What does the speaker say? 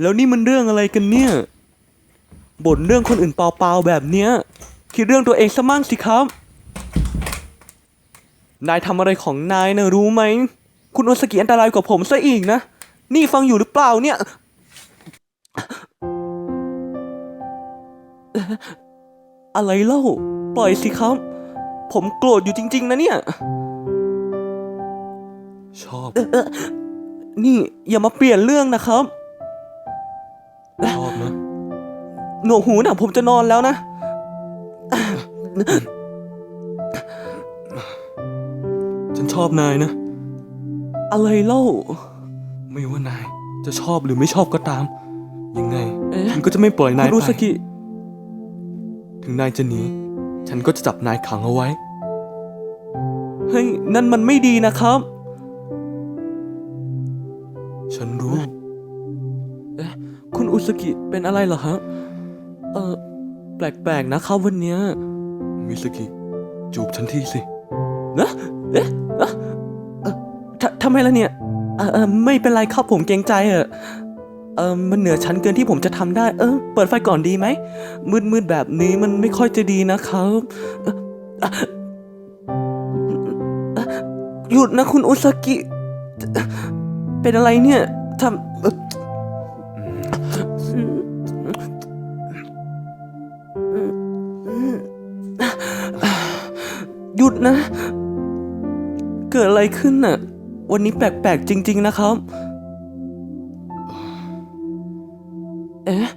แล้วนี่มันเรื่องอะไรกันเนี่ยบ่นเรื่องคนอื่นเปล่าๆแบบเนี้ย คิดเรื่องตัวเองซะมั่งสิครับ นายทำอะไรของนายนะรู้ไหม คุณโอสกิอันตรายกว่าผมซะอีกนะ นี่ฟังอยู่หรือเปล่าเนี่ย อะไรเล่า ปล่อยสิครับ ผมโกรธอยู่จริง ๆ นะเนี่ย ชอบ นี่อย่ามาเปลี่ยนเรื่องนะครับ ชอบนะ หนวกหูนะผมจะนอนแล้วนะ ฉันชอบนายนะ อะไรเล่า ไม่ว่านาย จะชอบหรือไม่ชอบก็ตาม ยังไงฉันก็จะไม่ปล่อยนายไปสกิถึงนายจะหนี ฉันก็จะจับนายขังเอาไว้ เฮ้ยนั่นมันไม่ดีนะครับ ฉันรู้เอ๊ะคุณ อุสกิเป็นอะไรเหรอฮะ เออแปลกๆนะครับวันเนี้ยมิสกิจูบฉันทีสิ นะเอ๊ะเอ๊ะเอ่อททำไมล่ะเนี่ยเออเออไม่เป็นไรครับผมเกรงใจเออเออมันเหนือชั้นเกินที่ผมจะทำได้ เออ เปิดไฟก่อนดีไหม มืดๆแบบนี้มันไม่ค่อยจะดีนะครับเอ่อเอ่อเอ่อหยุดนะคุณอุสกิ เป็นอะไรเนี่ยทำเอ่อ ยุดนะ เกิดอะไรขึ้นน่ะ วันนี้แปลกๆจริง ๆ นะครับ เอ๊ะ